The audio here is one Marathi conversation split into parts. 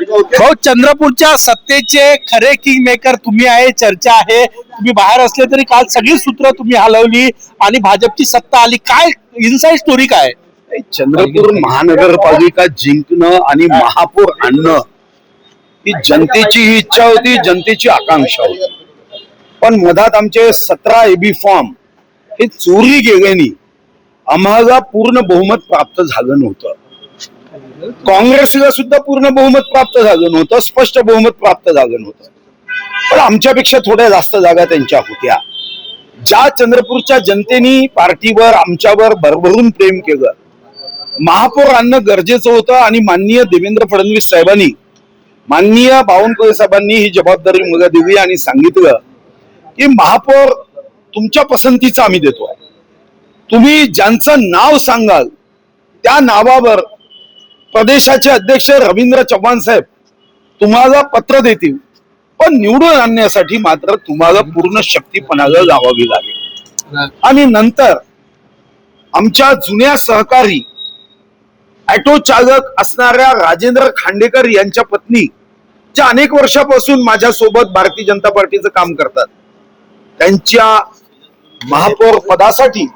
भाऊ चंद्रपूरच्या सत्तेचे खरे किंग मेकर तुम्ही आहे चर्चा आहे. तुम्ही बाहेर असले तरी काल सगळी सूत्र तुम्ही हलवली आणि भाजपची सत्ता आली. काय इनसाइड स्टोरी काय? चंद्रपूर महानगरपालिका जिंकणं आणि महापौर आणणं ही जनतेची ही इच्छा होती जनतेची आकांक्षा होती. पण मधात आमचे सतरा एबी फॉर्म हे चोरी गेल्याने आम्हाला पूर्ण बहुमत प्राप्त झालं नव्हतं. काँग्रेसला सुद्धा पूर्ण बहुमत प्राप्त झालं नव्हतं स्पष्ट बहुमत प्राप्त झालं नव्हतं पण आमच्यापेक्षा थोड्या जास्त जागा त्यांच्या होत्या. ज्या चंद्रपूरच्या जनतेनी पार्टीवर आमच्यावर भरभरून प्रेम केलं. महापौर आणणं गरजेचं होतं आणि माननीय देवेंद्र फडणवीस साहेबांनी माननीय बावनकुळे साहेबांनी ही जबाबदारी मुला दिली आणि सांगितलं की महापौर तुमच्या पसंतीचं आम्ही देतो तुम्ही ज्यांचं नाव सांगाल त्या नावावर प्रदेशाचे अध्यक्ष रवींद्र चव्हाण साहेब तुम्हाला पत्र देतील पण निवडून आणण्यासाठी मात्र तुम्हाला पूर्ण शक्तीपणाला लावावी लागेल. आणि नंतर आमच्या जुन्या सहकारी ऑटो चालक असणाऱ्या राजेंद्र खांडेकर यांच्या पत्नी ज्या अनेक वर्षापासून माझ्या सोबत भारतीय जनता पार्टीचं काम करतात त्यांच्या महापौर पदासाठी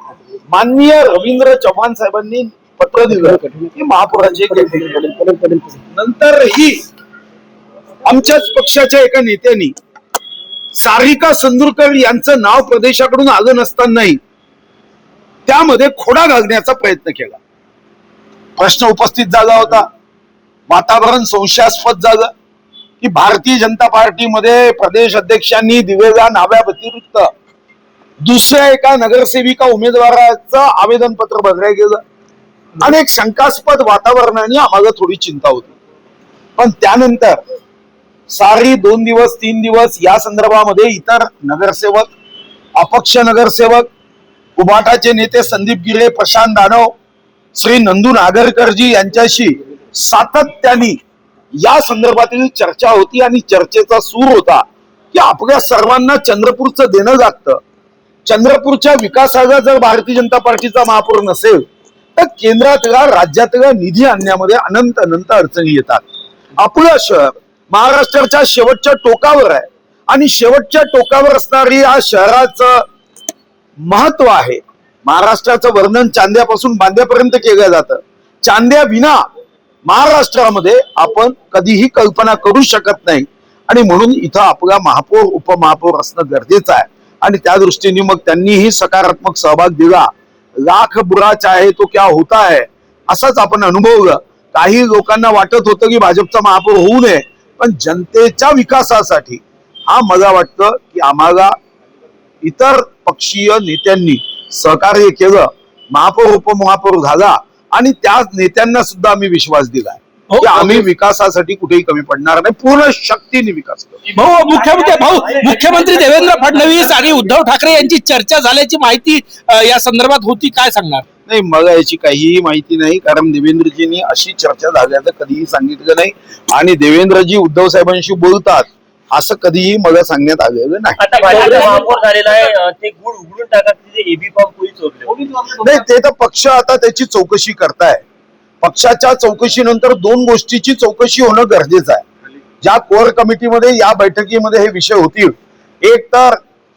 माननीय रवींद्र चव्हाण साहेबांनी पत्र दिलं की महापौराचे नंतर ही आमच्याच पक्षाच्या एका नेत्यांनी सारिका संदुरकर यांचं नाव प्रदेशाकडून आलं नसतानाही त्यामध्ये खोडा घालण्याचा प्रयत्न केला. प्रश्न उपस्थित झाला होता. वातावरण संशयास्पद झालं की भारतीय जनता पार्टीमध्ये प्रदेश अध्यक्षांनी दिलेल्या नाव्या व्यतिरिक्त दुसऱ्या एका नगरसेविका उमेदवाराचं आवेदन पत्र बघायला गेलं. आणि एक शंकास्पद वातावरणाने आम्हाला थोडी चिंता होती. पण त्यानंतर सारी दोन दिवस तीन दिवस या संदर्भामध्ये इतर नगरसेवक अपक्ष नगरसेवक उबाटाचे नेते संदीप गिरे प्रशांत दानव श्री नंदू नागरकरजी यांच्याशी सातत्याने या संदर्भातील चर्चा होती आणि चर्चेचा सूर होता की आपल्या सर्वांना चंद्रपूरचं देणं लागतं चंद्रपूरच्या विकासाला जर भारतीय जनता पार्टीचा महापौर नसेल तर केंद्रातला राज्यातला निधी आणण्यामध्ये अनंत अनंत अडचणी येतात. आपलं शहर महाराष्ट्राच्या शेवटच्या टोकावर आहे. आणि शेवटच्या टोकावर असणारी या शहराचं महत्त्व आहे. महाराष्ट्राचं वर्णन चांद्यापासून बांद्यापर्यंत केलं जातं. चांद्या विना महाराष्ट्रामध्ये आपण कधीही कल्पना करू शकत नाही. आणि म्हणून इथं आपला महापौर उपमहापौर असणं गरजेचं आहे. आणि त्या दृष्टीने मग त्यांनीही सकारात्मक सहभाग दिला. लाख बुरा चाहे तो क्या होता है असाच आपण अनुभवलं. काही लोकांना वाटत होतं की भाजपचा महापौर होऊ नये पण जनतेच्या विकासासाठी हा मला वाटतं की आम्हाला इतर पक्षीय नेत्यांनी सहकार्य केलं महापौर उपमहापौर झाला आणि त्या नेत्यांना सुद्धा आम्ही विश्वास दिलाय. की आम्ही विकासासाठी कुठेही कमी पडणार नाही. पूर्ण शक्तीने विकास करू. भाऊ मुख्यमंत्री भाऊ मुख्यमंत्री देवेंद्र फडणवीस आणि उद्धव ठाकरे यांची चर्चा झाल्याची माहिती या संदर्भात होती काय सांगणार? नाही मला याची काहीही माहिती नाही कारण देवेंद्रजींनी अशी चर्चा झाल्याचं कधीही सांगितलं नाही. आणि देवेंद्रजी उद्धव साहेबांशी बोलतात असं कधीही मला सांगण्यात आलेलं नाही ते तर पक्ष आता त्याची चौकशी करताय. पक्षाच्या चौकशीनंतर दोन गोष्टीची चौकशी होणं गरजेचं आहे. ज्या कोर कमिटीमध्ये या बैठकीमध्ये हे विषय होतील. एक तर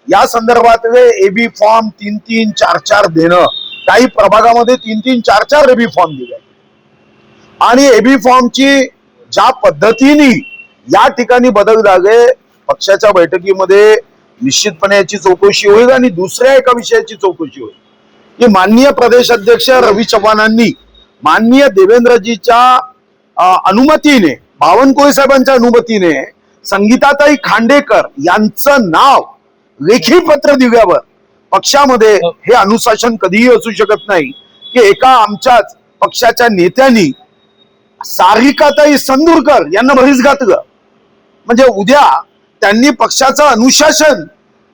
या संदर्भातले एबी फॉर्म तीन तीन चार चार देणं. काही प्रभागामध्ये तीन तीन चार चार एबी फॉर्म दिले. आणि एबी फॉर्मची ज्या पद्धतीने या ठिकाणी बदल झाले पक्षाच्या बैठकीमध्ये निश्चितपणे याची चौकशी होईल आणि दुसऱ्या एका विषयाची चौकशी होईल. की माननीय प्रदेश अध्यक्ष रवी चव्हाणांनी माननीय देवेंद्रजीच्या अनुमतीने बावनकुळे साहेबांच्या अनुमतीने संगीताताई खांडेकर यांचं नाव लेखी पत्र दिल्यावर पक्षामध्ये हे. अनुशासन कधीही असू शकत नाही की एका आमच्याच पक्षाच्या नेत्यांनी सारिकाताई संदूरकर यांना भरीस घातलं. म्हणजे उद्या त्यांनी पक्षाचं अनुशासन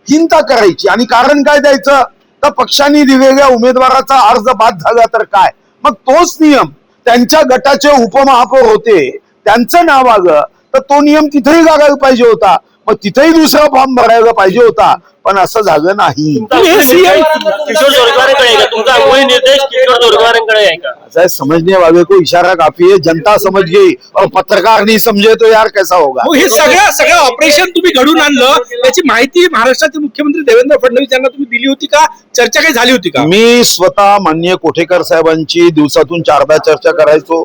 हिंता करायची. आणि कारण काय द्यायचं? तर पक्षांनी दिलेल्या उमेदवाराचा अर्ज बाद झाला तर काय? मग तोच नियम त्यांच्या गटाचे उपमहापौर होते त्यांचं नाव आलं तर तो नियम तिथेही लागायला पाहिजे होता. मग तिथेही दुसरा फॉर्म भरायला पाहिजे होता पण असं झालं नाही. किशोर जोरगेवारांकडे आहे का? तुमचा अंगुळी निर्देश किशोर जोरगेवारांकडे आहे का? ऐसा है, समझने वाले को इशारा काफी है जनता समझ गई और पत्रकार नहीं समझे तो यार कैसा होगा? मग हे सगळं सगळं ऑपरेशन तुम्ही घडून आणलं याची माहिती महाराष्ट्राचे मुख्यमंत्री देवेंद्र फडणवीस यांना तुम्ही दिली होती का? चर्चा काही झाली होती का? मी स्वतः माननीय कोठेकर साहेबांची दिवसातून चारदा चर्चा करायचो.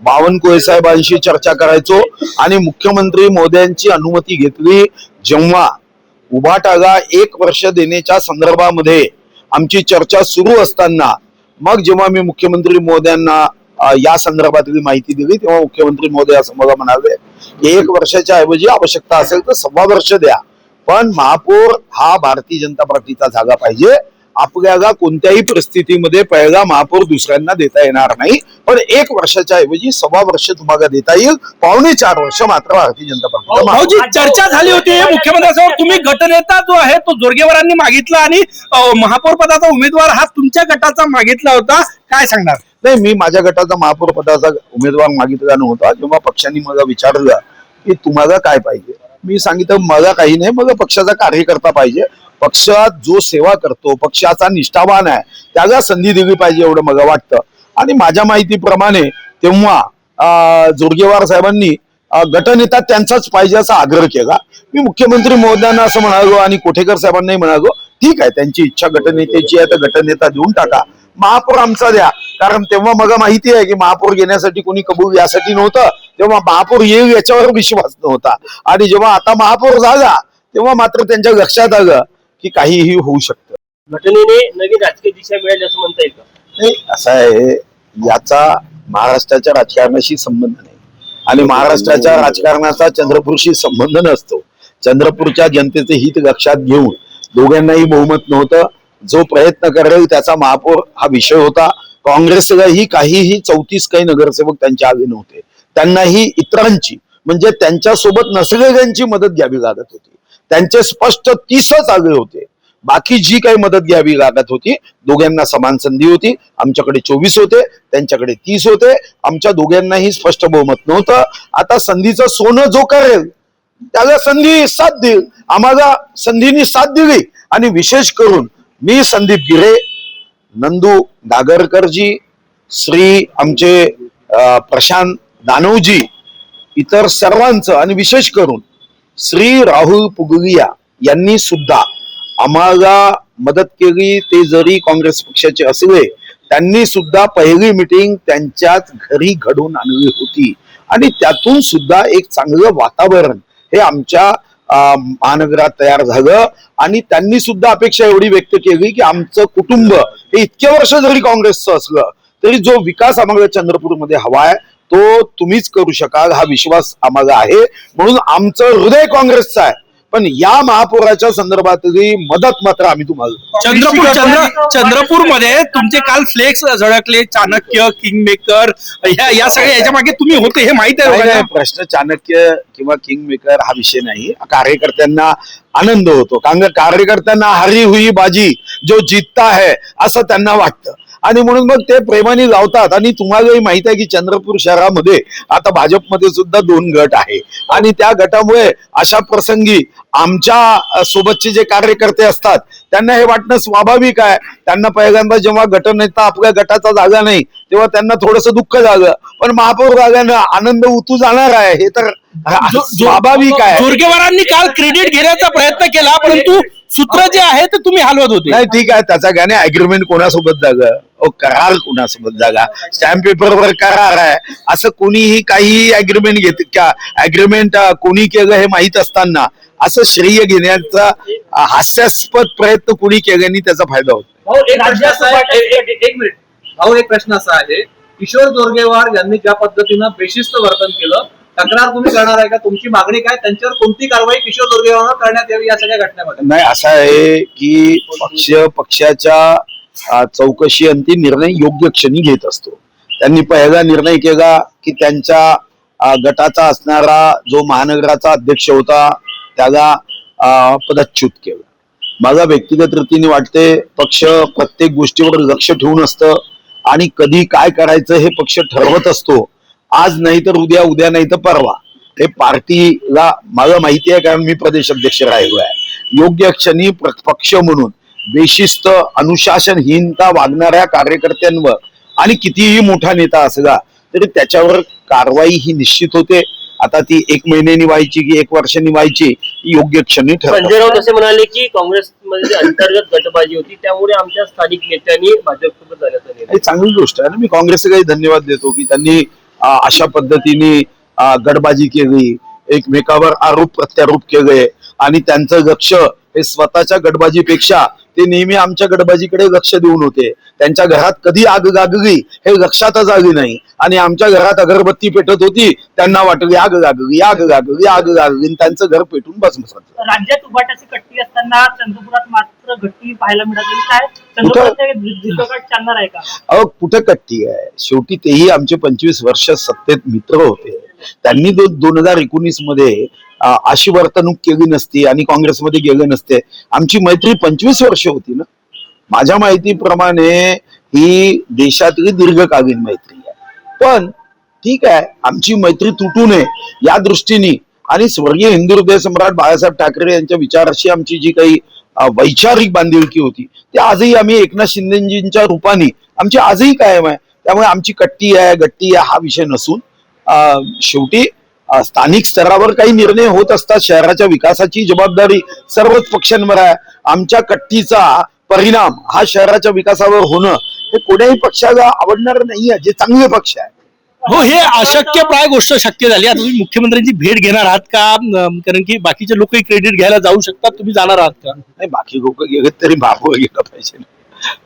बावनकुळे साहेबांशी चर्चा करायचो आणि मुख्यमंत्री मोद्यांची अनुमती घेतली जेव्हा उभाटाला एक वर्ष देण्याच्या संदर्भामध्ये आमची चर्चा सुरू असताना मग जेव्हा मी मुख्यमंत्री मोद्यांना या संदर्भातली माहिती दिली तेव्हा मुख्यमंत्री मोदी असं मला म्हणाले एक वर्षाच्या ऐवजी आवश्यकता असेल तर सव्वा वर्ष द्या पण महापौर हा भारतीय जनता पार्टीचा जागा पाहिजे आपल्याला कोणत्याही परिस्थितीमध्ये पहिला महापौर दुसऱ्यांना देता येणार नाही. पण एक वर्षाच्या ऐवजी सव्वा वर्ष तुम्हाला देता येईल. पावणे चार वर्ष मात्र भारतीय जनता. भाऊजी चर्चा झाली होती. मुख्यमंत्र्यांसमोर तुम्ही गटनेता जो आहे तो जोरगेवारांनी मागितला आणि महापौर पदाचा उमेदवार हा तुमच्या गटाचा मागितला होता. काय सांगणार? नाही मी माझ्या गटाचा महापौर पदाचा उमेदवार मागितला नव्हता. जेव्हा पक्षांनी मला विचारलं की तुम्हाला काय पाहिजे? मी सांगितलं मला काही नाही मला पक्षाचा कार्यकर्ता पाहिजे. पक्षात जो सेवा करतो पक्षाचा निष्ठावान आहे त्याला संधी दिली पाहिजे एवढं मला वाटतं. आणि माझ्या माहितीप्रमाणे तेव्हा जोरगेवार साहेबांनी गटनेता त्यांचाच पाहिजे असा आग्रह केला. मी मुख्यमंत्री महोदयांना असं म्हणालो आणि कोठेकर साहेबांनाही म्हणालो ठीक आहे त्यांची इच्छा गटनेत्याची आहे तर गटनेता देऊन टाका. महापौर आमचा द्या. कारण तेव्हा मला माहिती आहे की महापौर घेण्यासाठी कोणी कबूल यासाठी नव्हतं. तेव्हा महापौर येईल याच्यावर विश्वास नव्हता. आणि जेव्हा आता महापौर झाला तेव्हा मात्र त्यांच्या लक्षात आलं की काहीही होऊ शकतं. घटनेने नवीन राजकीय दिशा मिळाली असं म्हणता येईल नाही असं आहे. याचा महाराष्ट्राच्या राजकारणाशी संबंध नाही. आणि महाराष्ट्राच्या राजकारणाचा चंद्रपूरशी संबंध नसतो. चंद्रपूरच्या जनतेचे हित लक्षात घेऊन दोघांनाही बहुमत नव्हतं. जो प्रयत्न करेल त्याचा महापौर हा विषय होता. काँग्रेसलाही काहीही चौतीस काही नगरसेवक त्यांच्या आले नव्हते. त्यांनाही इतरांची म्हणजे त्यांच्यासोबत नसलेल्यांची मदत घ्यावी लागत होती. त्यांचे स्पष्ट तीसच आले होते. बाकी जी काही मदत घ्यावी लागत होती दोघांना समान संधी होती. आमच्याकडे चोवीस होते त्यांच्याकडे तीस होते. आमच्या दोघांनाही स्पष्ट बहुमत नव्हतं. आता संधीचं सोनं जो करेल त्याला संधी साथ देईल. आम्हाला संधीने साथ दिली. आणि विशेष करून मी संदीप गिरे नंदू दागरकरजी श्री आमचे प्रशांत दानवजी इतर सर्वांचं आणि विशेष करून श्री राहुल पुगलिया यांनी सुद्धा आम्हाला मदत केली. ते जरी काँग्रेस पक्षाचे असले त्यांनी सुद्धा पहिली मिटिंग त्यांच्याच घरी घडून आणली होती. आणि त्यातून सुद्धा एक चांगलं वातावरण हे आमच्या महानगरात तयार झालं. आणि त्यांनी सुद्धा अपेक्षा एवढी व्यक्त केली की आमचं कुटुंब हे इतक्या वर्ष जरी काँग्रेसचं असलं तरी जो विकास आम्हाला चंद्रपूरमध्ये हवा आहे तो तुम्हीच करू शकाल हा विश्वास आम्हाला आहे. म्हणून आमचं हृदय काँग्रेसचं आहे. पण या महापौराच्या संदर्भातली मदत मात्र आम्ही तुम्हाला चंद्रपूर चंद्र चंद्रपूरमध्ये तुमचे काल फ्लेक्स झळकले चाणक्य किंग मेकर या या सगळ्या याच्या मागे तुम्ही होते हे माहीत आहे नाही, नाही, लोकांना? प्रश्न चाणक्य किंवा किंग मेकर हा विषय नाही. कार्यकर्त्यांना आनंद होतो. कारण का कार्यकर्त्यांना हरी हुई बाजी जो जितता है असं त्यांना वाटतं. आणि म्हणून मग ते प्रेमाने लावतात. आणि तुम्हालाही माहीत आहे की चंद्रपूर शहरामध्ये आता भाजपमध्ये सुद्धा दोन गट आहे. आणि त्या गटामुळे अशा प्रसंगी आमच्या सोबतचे जे कार्यकर्ते असतात त्यांना हे वाटणं स्वाभाविक आहे. त्यांना पहिल्यांदा जेव्हा गटनेता आपल्या गटाचा जागा नाही तेव्हा त्यांना थोडस दुःख झालं. पण महापौर झाल्यानं आनंद उतू जाणार आहे हे तर स्वाभाविक आहे. काल क्रेडिट घेण्याचा प्रयत्न केला परंतु सूत्र जे आहे ते तुम्ही हलवत होते. नाही ठीक आहे त्याचा गाणे अग्रीमेंट कोणासोबत जागा? ओ करार कोणासोबत जागा? स्टॅम्प पेपरवर करार आहे. असं कोणीही काही अग्रीमेंट घेत का अग्रीमेंट कोणी केलं हे माहीत असताना असं श्रेय घेण्याचा अ, हास्यास्पद प्रयत्न कोणी केल्याने त्याचा फायदा होतो. भाऊ एक एक- एक- एक मिनिट. भाऊ एक प्रश्न असा आहे. किशोर जोरगेवार यांनी ज्या पद्धतीनं बेशिस्त वर्तन केलं तक्रार तुम्ही करणार आहे का? तुमची मागणी काय? त्यांच्यावर कोणती कारवाई किशोर दुर्गेवर करण्यात यावी या सगळ्या घटनेमध्ये? नाही असं आहे की पक्ष पक्षाच्या चौकशी अंती निर्णय योग्य क्षणी घेत असतो. त्यांनी पहिला निर्णय केला की त्यांच्या गटाचा असणारा जो महानगराचा अध्यक्ष होता त्याला पदच्युत केलं. माझा व्यक्तिगत रीतीने वाटते पक्ष प्रत्येक गोष्टीवर लक्ष ठेवून असतं आणि कधी काय करायचं हे पक्ष ठरवत असतो आज नाही तर उद्या उद्या नाही तर परवा. हे पार्टीला मला माहिती आहे कारण मी प्रदेश अध्यक्ष राहिलो आहे. योग्य क्षणी पक्ष म्हणून बेशिस्त अनुशासनहीनता वागणाऱ्या कार्यकर्त्यांवर आणि कितीही मोठा नेता असला तरी त्याच्यावर कारवाई ही निश्चित होते. आता ती एक महिन्यानी व्हायची की एक वर्षांनी व्हायची योग्य क्षणी ठरते संजय राऊत असे म्हणाले की काँग्रेसमध्ये अंतर्गत गटबाजी होती त्यामुळे आमच्या स्थानिक नेत्यांनी भाजपसोबत ही चांगली गोष्ट आहे. ना मी काँग्रेसलाही धन्यवाद देतो की त्यांनी अशा पद्धतीने गडबाजी केली. एकमेकावर आरोप प्रत्यारोप केले. आणि त्यांचं लक्ष हे स्वतःच्या गडबाजीपेक्षा ते नेहमी आमच्या गडबाजीकडे लक्ष देऊन होते. त्यांच्या घरात कधी आग लागली हे लक्षातच आली नाही. आणि आमच्या घरात अगरबत्ती पेटत होती त्यांना वाटली आग लागली आग लागली आग लागली. आणि त्यांचं घर पेटून बस राज्यात उभाटाची कट्टी असताना चंद्रपुरात मात्र घट्टी पाहायला मिळाली काय? चंद्रपुरात दीर्घकाळ चालणार आहे का? अहो कुठे कट्टी आहे? शेवटी तेही आमचे पंचवीस वर्ष सत्तेत मित्र होते. त्यांनी दोन हजार एकोणीसमध्ये अशी वर्तणूक केली नसती आणि काँग्रेसमध्ये गेले नसते. आमची मैत्री पंचवीस वर्ष होती ना? माझ्या माहितीप्रमाणे ही देशातली दीर्घकालीन मैत्री आहे. पण ठीक आहे आमची मैत्री तुटू नये या दृष्टीने. आणि स्वर्गीय हिंदू हृदय सम्राट बाळासाहेब ठाकरे यांच्या विचाराशी आमची जी काही वैचारिक बांधिलकी होती. ती आजही आम्ही एकनाथ शिंदेजींच्या रूपाने आमची आजही कायम आहे. त्यामुळे आमची कट्टी आहे गट्टी आहे हा विषय नसून शेवटी स्थानिक स्तरावर काही निर्णय होत असतात शहराच्या विकासाची जबाबदारी सर्वच पक्षांवर आहे. आमच्या कट्टीचा परिणाम हा शहराच्या विकासावर होणं हे कोण्याही पक्षाला आवडणार नाहीये जे चांगले पक्ष आहे. हो हे अशक्य प्राय गोष्ट शक्य झाली. आता तुम्ही मुख्यमंत्र्यांची भेट घेणार आहात का? कारण की बाकीचे लोकही क्रेडिट घ्यायला जाऊ शकतात. तुम्ही जाणार आहात का? नाही बाकी लोक गेले तरी महापौर गेला पाहिजे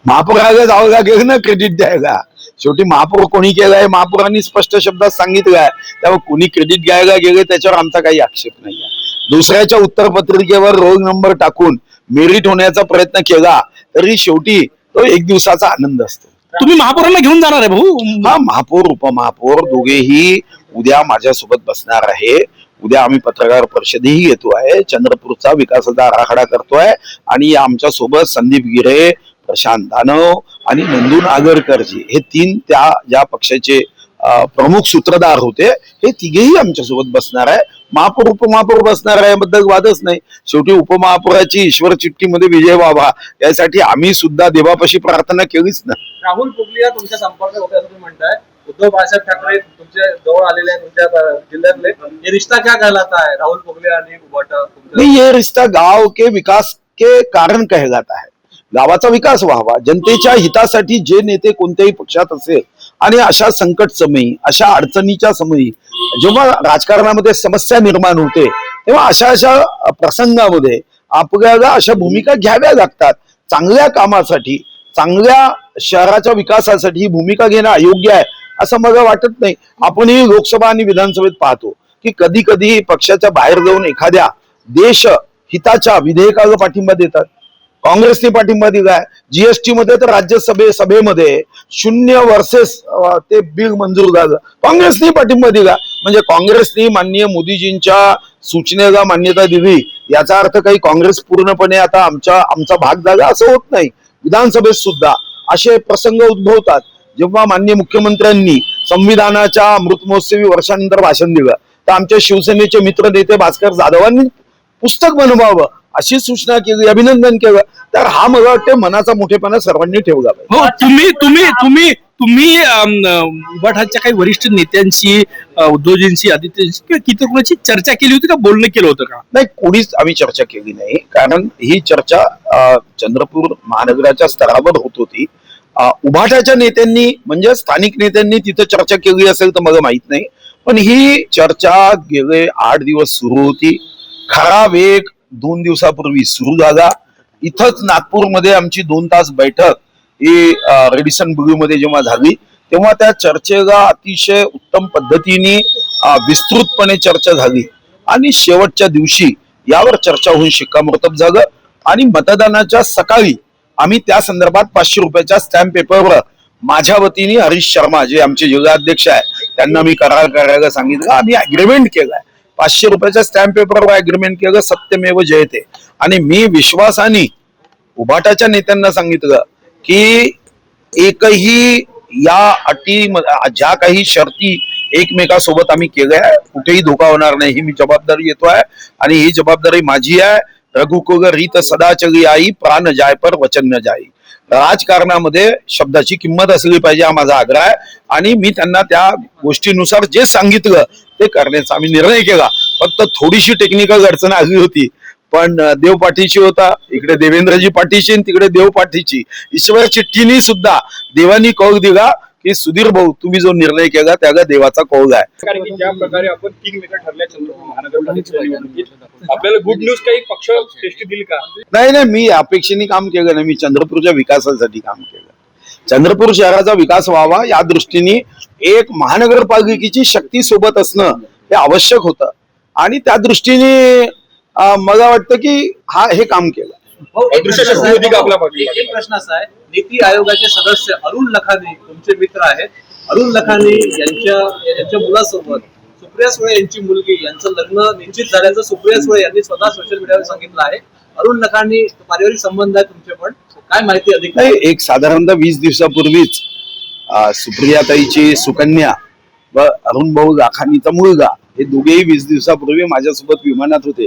महापौराला जावं लागेल ना क्रेडिट द्यायला. शेवटी महापौर कोणी केलाय? महापौरांनी स्पष्ट शब्दात सांगितलंय त्यामुळे कोणी क्रेडिट घ्यायला गेले त्याच्यावर आमचा काही आक्षेप नाही दुसऱ्याच्या उत्तर पत्रिकेवर रोल नंबर टाकून मेरिट होण्याचा प्रयत्न केला तरी शेवटी तो एक दिवसाचा आनंद असतो. तुम्ही महापौरांना घेऊन जाणार आहे भाऊ. हा महापौर उपमहापौर दोघेही उद्या माझ्यासोबत बसणार आहे. उद्या आम्ही पत्रकार परिषदेही घेतो आहे. चंद्रपूरचा विकासाचा आराखडा करतोय आणि आमच्यासोबत संदीप गिरे प्रशांत दानव आणि नंदू नागरकरजी हे तीन त्या ज्या पक्षाचे प्रमुख सूत्रधार होते. हे तिघेही आमच्यासोबत बसणार आहे. महापौर उपमहापौर बसणार आहे याबद्दल वादच नाही. शेवटी उपमहापौराची ईश्वर चिठ्ठीमध्ये विजय व्हावा. यासाठी आम्ही सुद्धा देवापाशी प्रार्थना केलीच ना. राहुल पुगलिया तुमच्या संपर्कात होते असं तुम्ही म्हणताय. उद्धव बाळासाहेब ठाकरे तुमच्या जवळ आलेले आहेत तुमच्या जिल्ह्यातले. हे रिश्ता क्या कहलाता है? राहुल पुगलिया आणि उभाटा नहीं ये रिश्ता गांव के विकास के कारण कहलाता है. गावाचा विकास व्हावा. जनतेच्या हितासाठी जे नेते कोणत्याही पक्षात असेल आणि अशा संकट समयी अशा अडचणीच्या समयी जेव्हा राजकारणामध्ये समस्या निर्माण होते तेव्हा अशा अशा प्रसंगामध्ये आपल्याला अशा भूमिका घ्याव्या लागतात. चांगल्या कामासाठी चांगल्या शहराच्या विकासासाठी ही भूमिका घेणं अयोग्य आहे असं मला वाटत नाही. आपणही लोकसभा आणि विधानसभेत पाहतो की कधी कधी पक्षाच्या बाहेर जाऊन एखाद्या देश हिताच्या विधेयकाला पाठिंबा देतात. काँग्रेसने पाठिंबा दिलाय. जीएसटी मध्ये तर राज्यसभे सभेमध्ये शून्य वर्सेस ते बिल मंजूर झालं. काँग्रेसने पाठिंबा दिला. म्हणजे काँग्रेसने माननीय मोदीजींच्या सूचनेला मान्यता दिली. याचा अर्थ काही काँग्रेस पूर्णपणे आता आमच्या आमचा भाग झाला असं होत नाही. विधानसभेत सुद्धा असे प्रसंग उद्भवतात. जेव्हा माननीय मुख्यमंत्र्यांनी संविधानाच्या अमृत महोत्सवी वर्षानंतर भाषण दिलं तर आमच्या शिवसेनेचे मित्र नेते भास्कर जाधवांनी पुस्तक बनवावं. अशी सूचना केली अभिनंदन केलं. तर हा मला वाटतं मनाचा मोठेपणा सर्वांनी ठेवला हो तुम्ही तुम्ही तुम्ही तुम्ही उभाटाच्या काही वरिष्ठ नेत्यांशी आदित्यजींशी किंवा किती कोणाची चर्चा केली होती का? बोलणं केलं होतं का? नाही कोणीच आम्ही चर्चा केली नाही. कारण ही चर्चा चंद्रपूर महानगराच्या स्तरावर होत होती. उभाटाच्या नेत्यांनी म्हणजे स्थानिक नेत्यांनी तिथं चर्चा केली असेल तर मला माहीत नाही. पण ही चर्चा गेले आठ दिवस सुरू होती. खरा वेग दोन दिवसापूर्वी सुरू झाला. इथंच नागपूरमध्ये आमची दोन तास बैठक ही रेडिसन ब्ल्यूमध्ये जेव्हा झाली तेव्हा त्या चर्चेला अतिशय उत्तम पद्धतीने विस्तृतपणे चर्चा झाली. आणि शेवटच्या दिवशी यावर चर्चा होऊन शिक्कामोर्तब झालं. आणि मतदानाच्या सकाळी आम्ही त्या संदर्भात पाचशे रुपयाच्या स्टॅम्प पेपरवर माझ्या वतीने हरीश शर्मा जे आमचे जिल्हाध्यक्ष आहे त्यांना मी करार करायला सांगितलं. आम्ही अग्रीमेंट केलाय. पाचशे रुपयाच्या स्टॅम्प पेपरवर अग्रीमेंट केलं सत्यमेव जयते. आणि मी विश्वासाने उभाटाच्या नेत्यांना सांगितलं की एकही या अटी ज्या काही शर्ती एकमेकासोबत आम्ही केल्या कुठेही धोका होणार नाही ही मी जबाबदारी येतोय आणि ही जबाबदारी माझी आहे. रघुकुग रीत सदाचली आई प्राण जाय पर वचन न जाई. राजकारणामध्ये शब्दाची किंमत असली पाहिजे हा माझा आग्रह आहे. आणि मी त्यांना त्या गोष्टीनुसार जे सांगितलं ते करण्याचा आम्ही निर्णय केला. फक्त थोडीशी टेक्निकल अडचण आली होती. पण देव पाठीशी होता. इकडे देवेंद्रजी पाठीशी आणि तिकडे देव पाठीची ईश्वर चिठ्ठीनी सुद्धा देवानी कौल दिला. की सुधीर भाऊ तुम्ही जो निर्णय केला त्याला देवाचा कौल आहे. कारण की ज्या प्रकारे आपण तीन मेकर ठरल्या चंद्रपूर महानगरपालिकेच्या निवडणुकीत आपल्याला गुड न्यूज काही पक्ष श्रेष्ठी दिली का? नाही नाही मी अपेक्षेने काम केलं नाही. मी चंद्रपूरच्या विकासासाठी काम केलं. चंद्रपूर शहराचा विकास व्हावा या दृष्टीने एक महानगरपालिकेची शक्ती सोबत असणं हे आवश्यक होतं. आणि त्या दृष्टीने मला वाटतं की हा हे काम केलं. शक्ती होती का आपल्या पाठीमागे? एक- एक प्रश्न असा आहे नीती आयोगाचे सदस्य अरुण लखानी तुमचे मित्र आहेत. अरुण लखानी यांच्या यांच्या मुलासोबत सुप्रिया सुळे यांची मुलगी यांचं लग्न निश्चित झाल्याचं सुप्रिया सुळे यांनी स्वतः सोशल मीडियावर सांगितलं आहे. अरुण लखानी पारिवारिक संबंध आहे तुमचे पण. काय माहिती अधिक? नाही एक साधारणतः वीस दिवसापूर्वीच अं, सुप्रियाताईची सुकन्या व अरुण भाऊ लाखानीचा मुलगा हे दोघेही वीस दिवसापूर्वी माझ्यासोबत विमानात होते.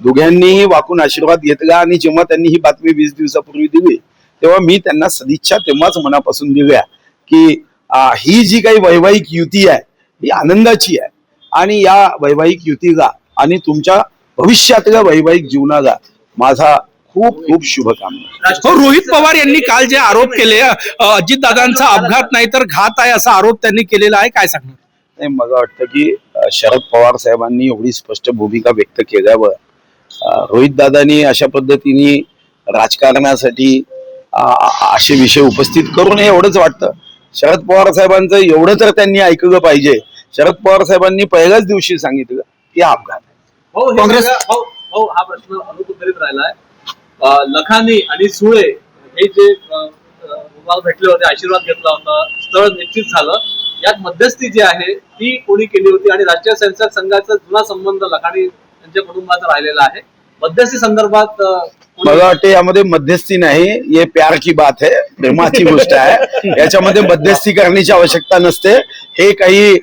दोघांनीही वाकून आशीर्वाद घेतला आणि जेव्हा त्यांनी ही बातमी वीस दिवसापूर्वी दिली तेव्हा मी त्यांना सदिच्छा तेव्हाच मनापासून दिल्या की अं, ही जी काही वैवाहिक युती आहे ही आनंदाची आहे. आणि या वैवाहिक युतीला आणि तुमच्या भविष्यातल्या वैवाहिक जीवनाला माझा खूप खूप शुभकामना. हो रोहित पवार यांनी काल जे आरोप केले अजित दादांचा अपघात नाही तर घात आहे असा आरोप त्यांनी केलेला आहे काय सांगणार? नाही मला वाटतं की शरद पवार साहेबांनी एवढी स्पष्ट भूमिका व्यक्त केल्यावर रोहित दादानी अशा पद्धतीने राजकारणासाठी असे विषय उपस्थित करू नये एवढंच वाटतं. शरद पवार साहेबांचं एवढं तर त्यांनी ऐकलं पाहिजे. शरद पवार साहेबांनी पहिल्याच दिवशी सांगितलं की हा अपघात आहे. हो काँग्रेस- हो हो हा प्रश्न अनुत्तरित राहिलाय. अं, लखानी आणि सुळे हे जे भेटले होते आशीर्वाद घेतला होता स्थळ निश्चित झालं. यात मध्यस्थी जी आहे ती कोणी केली होती? आणि राष्ट्रीय स्वयंसेवक संघाचा जुना संबंध लखानी यांच्या कुटुंबाचा राहिलेला आहे. मध्यस्थी संदर्भात मला वाटतं यामध्ये मध्यस्थी नाही हे प्यार की बात है प्रेमाची गोष्ट आहे. याच्यामध्ये मध्यस्थी करण्याची आवश्यकता नसते. हे काही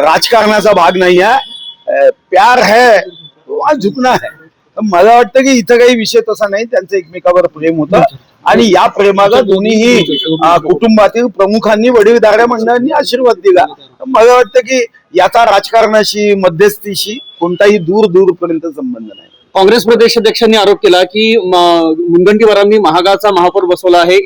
राजकारणाचा भाग नाही आहे. प्यार है झुकना है. मला वाटतं की इथं काही विषय तसा नाही. त्यांचं एकमेकावर प्रेम होतं. आणि या प्रेमाला दोन्हीही कुटुंबातील प्रमुखांनी वडीलधाऱ्या मंडळांनी आशीर्वाद दिला. मला वाटतं की याचा राजकारणाशी मध्यस्थीशी कोणताही दूर दूरपर्यंत संबंध नाही. काँग्रेस प्रदेशाध्यक्षांनी आरोप केला की मुनगंटीवारांनी महागाचा महापौर बसवला आहे.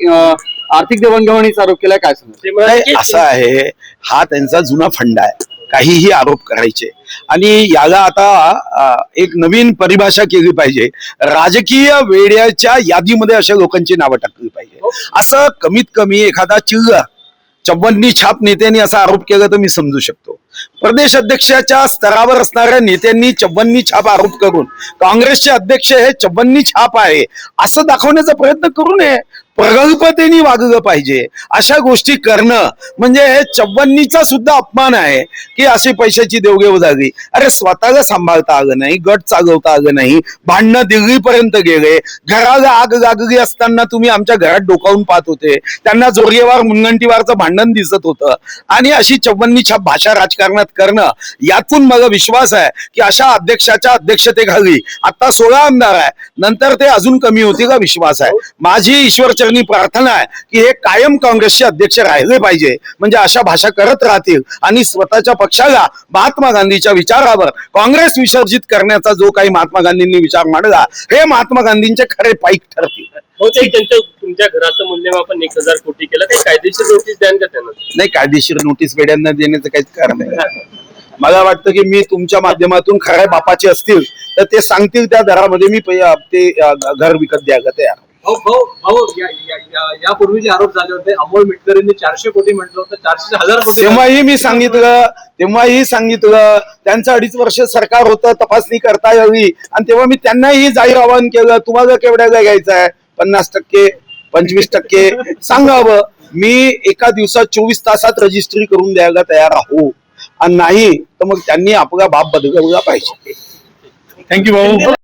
आर्थिक देवाणघेवाणीचा आरोप केलाय काय सांगा ते म्हणाले नाही की असं आहे हा त्यांचा जुना फंड आहे. काहीही आरोप करायचे. आणि याला आता एक नवीन परिभाषा केली पाहिजे. राजकीय वेड्याच्या यादीमध्ये अशा लोकांची नावं टाकली पाहिजे. असं कमीत कमी एखादा चिल्ला चव्वन्नी छाप नेत्यांनी असा आरोप केला तर मी समजू शकतो. प्रदेश अध्यक्षाच्या स्तरावर असणाऱ्या नेत्यांनी चव्वन्नी छाप आरोप करून काँग्रेसचे अध्यक्ष हे चव्वन्नी छाप आहे असं दाखवण्याचा प्रयत्न करू नये. प्रगल्भतेने वागलं पाहिजे. अशा गोष्टी करणं म्हणजे हे चव्वन्नीचा सुद्धा अपमान आहे की अशी पैशाची देवघेव झाली अरे स्वतःला सांभाळता आलं नाही गट चालवता आलं नाही भांडणं दिल्लीपर्यंत गेले. घराला आग लागली असताना तुम्ही आमच्या घरात डोकावून पाहत होते. त्यांना जोरगेवार मुनगंटीवारचं भांडण दिसत होतं. आणि अशी चव्वन्नी छाप भाषा राजकारणात करणं यातून मला विश्वास आहे की अशा अध्यक्षाच्या अध्यक्षतेखाली आता सोळा आमदार आहे. नंतर ते अजून कमी होतील का? विश्वास आहे. माझी ईश्वरचरणी प्रार्थना आहे की हे कायम काँग्रेसचे अध्यक्ष राहिले पाहिजे. म्हणजे अशा भाषा करत राहतील आणि स्वतःच्या पक्षाला महात्मा गांधीच्या विचारावर काँग्रेस विसर्जित करण्याचा जो काही महात्मा गांधींनी विचार मांडला हे महात्मा गांधींचे खरे पाईक ठरतील. तुमच्या घराचं मूल्यमापन एक हजार कोटी केलं काही कायदेशीर नोटीस का त्यांना? नाही कायदेशीर नोटीस वेड्यांना देण्याचं काहीच कारण नाही. मला वाटतं की मी तुमच्या माध्यमातून खऱ्या बापाचे असतील तर ते सांगतील त्या दरामध्ये मी ते घर विकत द्यायला तयार यापूर्वी जे आरोप झाले होते अमोल मिटकरींनी चारशे कोटी म्हटलं होतं चारशे हजार कोटी तेव्हाही मी सांगितलं तेव्हाही सांगितलं त्यांचं अडीच वर्ष सरकार होतं तपासणी करता यावी. आणि तेव्हा मी त्यांनाही जाहीर आवाहन केलं तुम्हाला केवढ्याला घ्यायचं आहे? पन्नास टक्के पंचवीस टक्के. सांगावं मी एका दिवसात चोवीस तासात रजिस्ट्री करून द्यायला तयार आहो आणि नाही तर मग त्यांनी आपला बाप बदलला पाहिजे. थँक्यू भाऊ.